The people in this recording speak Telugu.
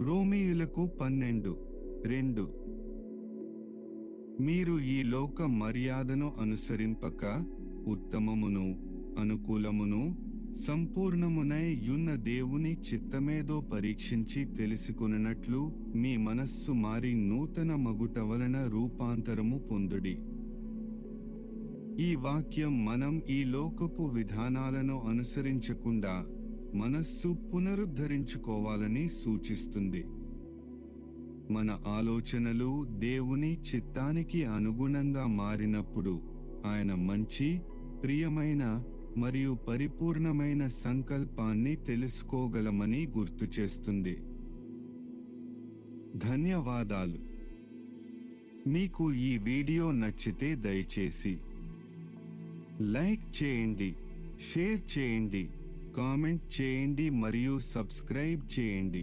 రోమియులకు పన్నెండు రెండు. మీరు ఈ లోక మర్యాదను అనుసరింపక ఉత్తమమును అనుకూలమును సంపూర్ణమునై యున్న దేవుని చిత్తమేదో పరీక్షించి తెలుసుకున్నట్లు మీ మనస్సు మారి నూతన మగుట వలన రూపాంతరము పొందుడి. ఈ వాక్యం మనం ఈ లోకపు విధానాలను అనుసరించకుండా మనస్సు పునరుద్ధరించుకోవాలని సూచిస్తుంది. మన ఆలోచనలు దేవుని చిత్తానికి అనుగుణంగా మారినప్పుడు ఆయన మంచి ప్రియమైన మరియు పరిపూర్ణమైన సంకల్పాన్ని తెలుసుకోగలమని గుర్తు చేస్తుంది. ధన్యవాదాలు. మీకు ఈ వీడియో నచ్చితే దయచేసి లైక్ చేయండి షేర్ చేయండి. కామెంట్ చేయండి మరియు సబ్స్క్రైబ్ చేయండి.